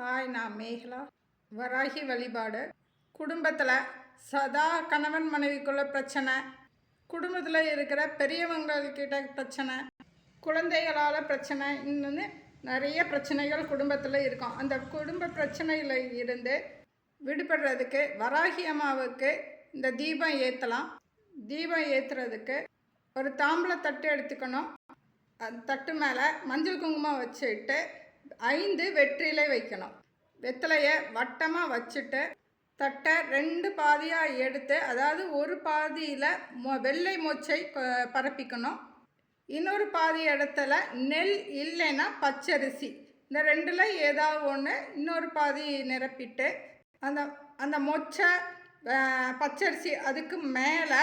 Hi நான் மேகலா. வராகி வழிபாடு. குடும்பத்தில் சதா கணவன் மனைவிக்குள்ள பிரச்சனை. குடும்பத்தில் இருக்கிற பெரியவங்கக்கிட்ட பிரச்சனை. குழந்தைகளால் பிரச்சனை. இன்னொன்று நிறைய பிரச்சனைகள் குடும்பத்தில் இருக்கும். அந்த குடும்ப பிரச்சனையில் இருந்து விடுபடுறதுக்கு வராகி அம்மாவுக்கு இந்த தீபம் ஏற்றலாம் தீபம் ஏற்றுறதுக்கு ஒரு தாம்பூல தட்டு எடுத்துக்கணும். அந்த தட்டு மேலே மஞ்சள் குங்குமம் வச்சுட்டு ஐந்து வெற்றிலை வைக்கணும். வெத்தலையை வட்டமாக வச்சுட்டு தட்டை ரெண்டு பாதியாக எடுத்து அதாவது ஒரு பாதியில் மொ வெள்ளை மொச்சை பரப்பிக்கணும். இன்னொரு பாதி இடத்துல நெல் இல்லைன்னா பச்சரிசி. இந்த ரெண்டில் ஏதாவது ஒன்று இன்னொரு பாதி நிரப்பிட்டு அந்த அந்த மொச்சை பச்சரிசி அதுக்கு மேலே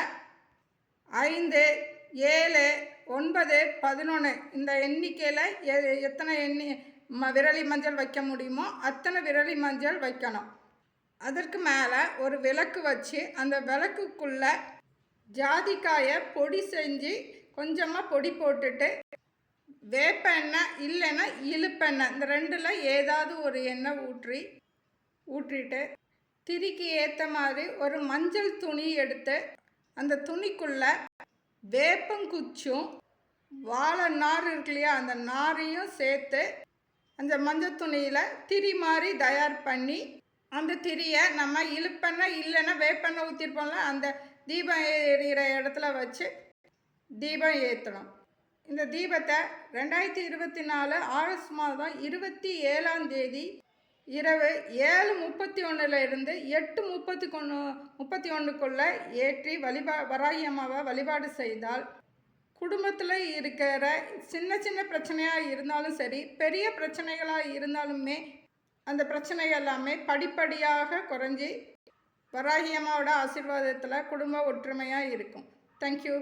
ஐந்து ஏழு ஒன்பது பதினொன்று இந்த எண்ணிக்கையில் எ எத்தனை எண்ணி ம விரலி மஞ்சள் வைக்க முடியுமோ அத்தனை விரலி மஞ்சள் வைக்கணும். அதற்கு மேலே ஒரு விளக்கு வச்சு அந்த விளக்குக்குள்ளே ஜாதிக்காயை பொடி செஞ்சு கொஞ்சமாக பொடி போட்டுட்டு வேப்பெண்ணெய் இல்லைன்னா இழுப்பெண்ணெய் இந்த ரெண்டில் ஏதாவது ஒரு எண்ணெய் ஊற்றி ஊற்றிட்டு திரிக்கு ஏற்ற மாதிரி ஒரு மஞ்சள் துணி எடுத்து அந்த துணிக்குள்ளே வேப்பங்குச்சும் வாழை நார் இருக்கு இல்லையா அந்த நாரையும் சேர்த்து அந்த மஞ்சள் துணியில் திரி மாதிரி தயார் பண்ணி அந்த திரியை நம்ம இழுப்பெண்ணை இல்லைன்னா வேப்பெண்ணை ஊற்றிருப்போம்ல அந்த தீபம் எரிகிற இடத்துல வச்சு தீபம் ஏற்றணும் இந்த தீபத்தை ரெண்டாயிரத்தி இருபத்தி நாலு ஆகஸ்ட் மாதம் இருபத்தி ஏழாம் தேதி இரவு ஏழு முப்பத்தி ஒன்றில் இருந்து எட்டு முப்பத்தி கொண்டு முப்பத்தி ஒன்றுக்குள்ளே ஏற்றி வழிபா வராகி அம்மாவை வழிபாடு செய்தால் குடும்பத்தில் இருக்கிற சின்ன சின்ன பிரச்சனையாக இருந்தாலும் சரி பெரிய பிரச்சனைகளாக இருந்தாலுமே அந்த பிரச்சனை எல்லாமே படிப்படியாக குறைஞ்சி வராகி அம்மாவோட ஆசீர்வாதத்தில் குடும்ப ஒற்றுமையாக இருக்கும். தேங்க்யூ